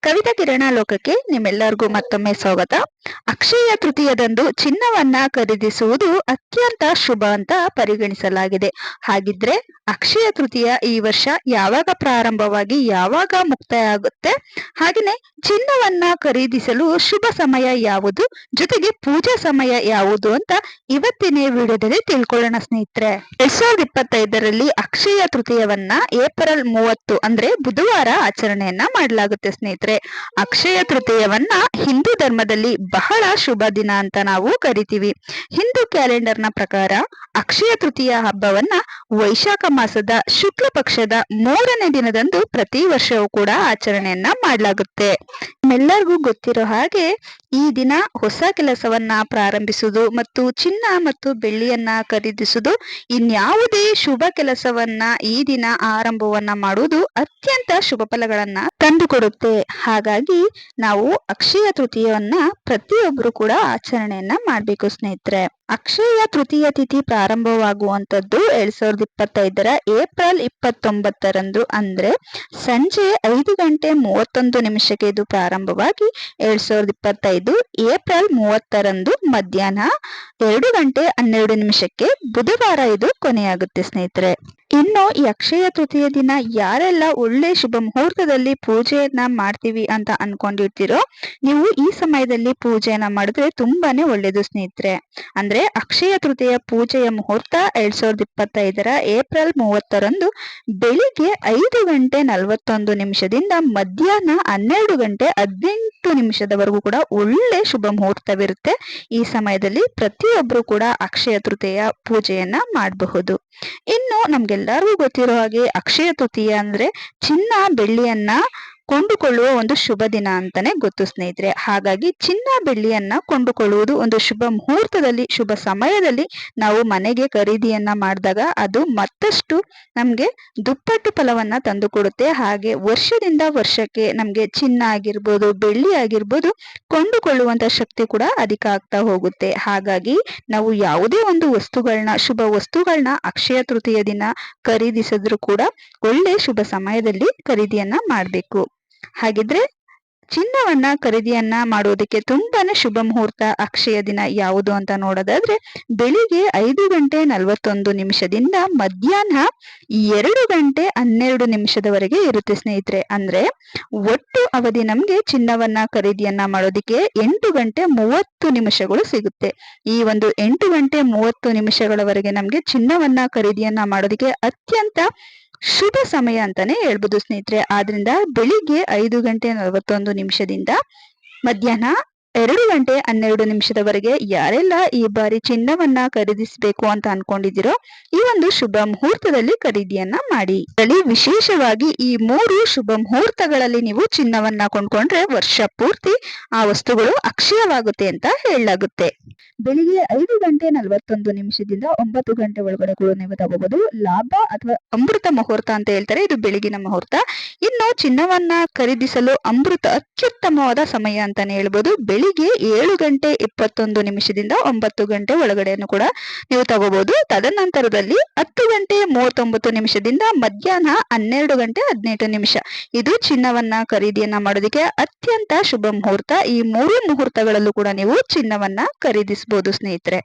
ಕವಿತಾ ಕಿರಣ ಲೋಕಕ್ಕೆ ನಿಮ್ಮೆಲ್ಲರಿಗೂ ಮತ್ತೊಮ್ಮೆ ಸ್ವಾಗತ. ಅಕ್ಷಯ ತೃತೀಯದಂದು ಚಿನ್ನವನ್ನ ಖರೀದಿಸುವುದು ಅತ್ಯಂತ ಶುಭ ಅಂತ ಪರಿಗಣಿಸಲಾಗಿದೆ. ಹಾಗಿದ್ರೆ ಅಕ್ಷಯ ತೃತೀಯ ಈ ವರ್ಷ ಯಾವಾಗ ಪ್ರಾರಂಭವಾಗಿ ಯಾವಾಗ ಮುಕ್ತಾಯ ಆಗುತ್ತೆ ಹಾಗೆಯೇ ಚಿನ್ನವನ್ನ ಖರೀದಿಸಲು ಶುಭ ಸಮಯ ಯಾವುದು? ಜೊತೆಗೆ ಪೂಜಾ ಸಮಯ ಯಾವುದು ಅಂತ ಇವತ್ತಿನ ವಿಡಿಯೋದಲ್ಲಿ ತಿಳ್ಕೊಳ್ಳೋಣ ಸ್ನೇಹಿತರೆ. ಎರಡ್ ಸಾವಿರದ ಇಪ್ಪತ್ತೈದರಲ್ಲಿ ಅಕ್ಷಯ ತೃತೀಯವನ್ನ ಏಪ್ರಿಲ್ ಮೂವತ್ತು ಅಂದ್ರೆ ಬುಧವಾರ ಆಚರಣೆಯನ್ನ ಮಾಡಲಾಗುತ್ತೆ ಸ್ನೇಹಿತರೆ, ಅಕ್ಷಯ ತೃತೀಯವನ್ನ ಹಿಂದೂ ಧರ್ಮದಲ್ಲಿ ಬಹಳ ಶುಭ ದಿನ ಅಂತ ನಾವು ಕರಿತೀವಿ. ಹಿಂದೂ ಕ್ಯಾಲೆಂಡರ್ನ ಪ್ರಕಾರ ಅಕ್ಷಯ ತೃತೀಯ ಹಬ್ಬವನ್ನ ವೈಶಾಖ ಮಾಸದ ಶುಕ್ಲ ಪಕ್ಷದ ಮೂರನೇ ದಿನದಂದು ಪ್ರತಿ ವರ್ಷವೂ ಕೂಡ ಆಚರಣೆಯನ್ನ ಮಾಡಲಾಗುತ್ತೆ. ಎಲ್ಲರಿಗೂ ಗೊತ್ತಿರೋ ಹಾಗೆ ಈ ದಿನ ಹೊಸ ಕೆಲಸವನ್ನ ಪ್ರಾರಂಭಿಸುವುದು ಮತ್ತು ಚಿನ್ನ ಮತ್ತು ಬೆಳ್ಳಿಯನ್ನ ಖರೀದಿಸುವುದು ಇನ್ಯಾವುದೇ ಶುಭ ಕೆಲಸವನ್ನ ಈ ದಿನ ಆರಂಭವನ್ನ ಮಾಡುವುದು ಅತ್ಯಂತ ಶುಭ ಫಲಗಳನ್ನ ತಂದುಕೊಡುತ್ತೆ. ಹಾಗಾಗಿ ನಾವು ಅಕ್ಷಯ ತೃತೀಯವನ್ನ ಪ್ರತಿಯೊಬ್ಬರು ಕೂಡ ಆಚರಣೆಯನ್ನ ಮಾಡಬೇಕು ಸ್ನೇಹಿತರೆ. ಅಕ್ಷಯ ತೃತೀಯ ತಿಥಿ ಪ್ರಾರಂಭವಾಗುವಂಥದ್ದು ಎರಡ್ ಸಾವಿರದ ಇಪ್ಪತ್ತೈದರ ಏಪ್ರಿಲ್ ಇಪ್ಪತ್ತೊಂಬತ್ತರಂದು. ಅಂದ್ರೆ ಸಂಜೆ ಐದು ಗಂಟೆ ಮೂವತ್ತೊಂದು ನಿಮಿಷಕ್ಕೆ ಇದು ಪ್ರಾರಂಭವಾಗಿ ಎರಡ್ ಸಾವಿರದ ಇಪ್ಪತ್ತೈದು ಏಪ್ರಿಲ್ ಮೂವತ್ತರಂದು ಮಧ್ಯಾಹ್ನ ಎರಡು ಗಂಟೆ ಹನ್ನೆರಡು ನಿಮಿಷಕ್ಕೆ ಬುಧವಾರ ಇದು ಕೊನೆಯಾಗುತ್ತೆ ಸ್ನೇಹಿತರೆ. ಇನ್ನು ಈ ಅಕ್ಷಯ ತೃತೀಯ ದಿನ ಯಾರೆಲ್ಲ ಒಳ್ಳೆ ಶುಭ ಮುಹೂರ್ತದಲ್ಲಿ ಪೂಜೆಯನ್ನ ಮಾಡ್ತೀವಿ ಅಂತ ಅನ್ಕೊಂಡಿರ್ತೀರೋ ನೀವು ಈ ಸಮಯದಲ್ಲಿ ಪೂಜೆಯನ್ನ ಮಾಡಿದ್ರೆ ತುಂಬಾನೇ ಒಳ್ಳೇದು ಸ್ನೇಹಿತರೆ. ಅಂದ್ರೆ ಅಕ್ಷಯ ತೃತೀಯ ಪೂಜೆಯ ಮುಹೂರ್ತ ಎರಡ್ ಸಾವಿರದ ಇಪ್ಪತ್ತೈದರ ಏಪ್ರಿಲ್ ಮೂವತ್ತರಂದು ಬೆಳಿಗ್ಗೆ ಐದು ಗಂಟೆ ನಲವತ್ತೊಂದು ನಿಮಿಷದಿಂದ ಮಧ್ಯಾಹ್ನ ಹನ್ನೆರಡು ಗಂಟೆ ಹದಿನೆಂಟು ನಿಮಿಷದವರೆಗೂ ಕೂಡ ಒಳ್ಳೆ ಶುಭ ಮುಹೂರ್ತವಿರುತ್ತೆ. ಈ ಸಮಯದಲ್ಲಿ ಪ್ರತಿಯೊಬ್ರು ಕೂಡ ಅಕ್ಷಯ ತೃತೀಯ ಪೂಜೆಯನ್ನ ಮಾಡಬಹುದು. ಇನ್ನು ನಮ್ಗೆಲ್ಲರಿಗೂ ಗೊತ್ತಿರೋ ಹಾಗೆ ಅಕ್ಷಯ ತೃತೀಯ ಅಂದ್ರೆ ಚಿನ್ನ ಬೆಳ್ಳಿಯನ್ನ ಕೊಂಡುಕೊಳ್ಳುವ ಒಂದು ಶುಭ ದಿನ ಅಂತಾನೆ ಗೊತ್ತು, ಸ್ನೇಹಿತರೆ. ಹಾಗಾಗಿ ಚಿನ್ನ ಬೆಳ್ಳಿಯನ್ನ ಕೊಂಡುಕೊಳ್ಳುವುದು ಒಂದು ಶುಭ ಮುಹೂರ್ತದಲ್ಲಿ, ಶುಭ ಸಮಯದಲ್ಲಿ ನಾವು ಮನೆಗೆ ಖರೀದಿಯನ್ನ ಮಾಡಿದಾಗ ಅದು ಮತ್ತಷ್ಟು ನಮಗೆ ದುಪ್ಪಟ್ಟು ಫಲವನ್ನ ತಂದುಕೊಡುತ್ತೆ. ಹಾಗೆ ವರ್ಷದಿಂದ ವರ್ಷಕ್ಕೆ ನಮಗೆ ಚಿನ್ನ ಆಗಿರ್ಬೋದು, ಬೆಳ್ಳಿ ಆಗಿರ್ಬೋದು ಕೊಂಡುಕೊಳ್ಳುವಂತ ಶಕ್ತಿ ಕೂಡ ಅಧಿಕ ಆಗ್ತಾ ಹೋಗುತ್ತೆ. ಹಾಗಾಗಿ ನಾವು ಯಾವುದೇ ಒಂದು ವಸ್ತುಗಳನ್ನ ಶುಭ ವಸ್ತುಗಳನ್ನ ಅಕ್ಷಯ ತೃತೀಯ ದಿನ ಖರೀದಿಸಿದ್ರು ಕೂಡ ಒಳ್ಳೆ ಶುಭ ಸಮಯದಲ್ಲಿ ಖರೀದಿಯನ್ನ ಮಾಡಬೇಕು. ಹಾಗಿದ್ರೆ ಚಿನ್ನವನ್ನ ಖರೀದಿಯನ್ನ ಮಾಡುವುದಕ್ಕೆ ತುಂಬಾನೇ ಶುಭ ಮುಹೂರ್ತ, ಅಕ್ಷಯ ದಿನ ಯಾವುದು ಅಂತ ನೋಡೋದಾದ್ರೆ ಬೆಳಿಗ್ಗೆ ಐದು ಗಂಟೆ ನಲವತ್ತೊಂದು ನಿಮಿಷದಿಂದ ಮಧ್ಯಾಹ್ನ ಎರಡು ಗಂಟೆ ಹನ್ನೆರಡು ನಿಮಿಷದವರೆಗೆ ಇರುತ್ತೆ ಸ್ನೇಹಿತರೆ. ಅಂದ್ರೆ ಒಟ್ಟು ಅವಧಿ ನಮ್ಗೆ ಚಿನ್ನವನ್ನ ಖರೀದಿಯನ್ನ ಮಾಡೋದಿಕ್ಕೆ ಎಂಟು ಗಂಟೆ ಮೂವತ್ತು ನಿಮಿಷಗಳು ಸಿಗುತ್ತೆ. ಈ ಒಂದು ಎಂಟು ಗಂಟೆ ಮೂವತ್ತು ನಿಮಿಷಗಳವರೆಗೆ ನಮ್ಗೆ ಚಿನ್ನವನ್ನ ಖರೀದಿಯನ್ನ ಮಾಡೋದಿಕ್ಕೆ ಅತ್ಯಂತ ಶುಭ ಸಮಯ ಅಂತಾನೆ ಹೇಳ್ಬೋದು ಸ್ನೇಹಿತರೆ. ಆದ್ರಿಂದ ಬೆಳಿಗ್ಗೆ ಐದು ಗಂಟೆ ನಲವತ್ತೊಂದು ನಿಮಿಷದಿಂದ ಮಧ್ಯಾಹ್ನ ಎರಡು ಗಂಟೆ ಹನ್ನೆರಡು ನಿಮಿಷದವರೆಗೆ ಯಾರೆಲ್ಲ ಈ ಬಾರಿ ಚಿನ್ನವನ್ನ ಖರೀದಿಸಬೇಕು ಅಂತ ಅನ್ಕೊಂಡಿದ್ದೀರೋ ಈ ಒಂದು ಶುಭ ಮುಹೂರ್ತದಲ್ಲಿ ಖರೀದಿಯನ್ನ ಮಾಡಿ. ಅಲ್ಲಿ ವಿಶೇಷವಾಗಿ ಈ ಮೂರು ಶುಭ ಮುಹೂರ್ತಗಳಲ್ಲಿ ನೀವು ಚಿನ್ನವನ್ನ ಕೊಂಡ್ಕೊಂಡ್ರೆ ವರ್ಷ ಪೂರ್ತಿ ಆ ವಸ್ತುಗಳು ಅಕ್ಷಯವಾಗುತ್ತೆ ಅಂತ ಹೇಳಲಾಗುತ್ತೆ. ಬೆಳಿಗ್ಗೆ ಐದು ಗಂಟೆ ನಲವತ್ತೊಂದು ನಿಮಿಷದಿಂದ ಒಂಬತ್ತು ಗಂಟೆ ಒಳಗಡೆ ಕೂಡ ನೀವು ತಗೋಬಹುದು. ಲಾಭ ಅಥವಾ ಅಮೃತ ಮುಹೂರ್ತ ಅಂತ ಹೇಳ್ತಾರೆ, ಇದು ಬೆಳಗಿನ ಮುಹೂರ್ತ. ಇನ್ನು ಚಿನ್ನವನ್ನ ಖರೀದಿಸಲು ಅಮೃತ ಅತ್ಯುತ್ತಮವಾದ ಸಮಯ ಅಂತಾನೆ ಹೇಳ್ಬೋದು. ಬೆಳಿಗ್ಗೆ ಏಳು ಗಂಟೆ ಇಪ್ಪತ್ತೊಂದು ನಿಮಿಷದಿಂದ ಒಂಬತ್ತು ಗಂಟೆ ಒಳಗಡೆಯನ್ನು ಕೂಡ ನೀವು ತಗೋಬಹುದು ತದನಂತರದಲ್ಲಿ ಹತ್ತು ಗಂಟೆ ಮೂವತ್ತೊಂಬತ್ತು ನಿಮಿಷದಿಂದ ಮಧ್ಯಾಹ್ನ ಹನ್ನೆರಡು ಗಂಟೆ ಹದಿನೆಂಟು ನಿಮಿಷ. ಇದು ಚಿನ್ನವನ್ನ ಖರೀದಿಯನ್ನ ಮಾಡೋದಕ್ಕೆ ಅತ್ಯಂತ ಶುಭ ಮುಹೂರ್ತ. ಈ ಮೂರು ಮುಹೂರ್ತಗಳಲ್ಲೂ ಕೂಡ ನೀವು ಚಿನ್ನವನ್ನ ಖರೀದಿಸಬಹುದು ಸ್ನೇಹಿತರೆ.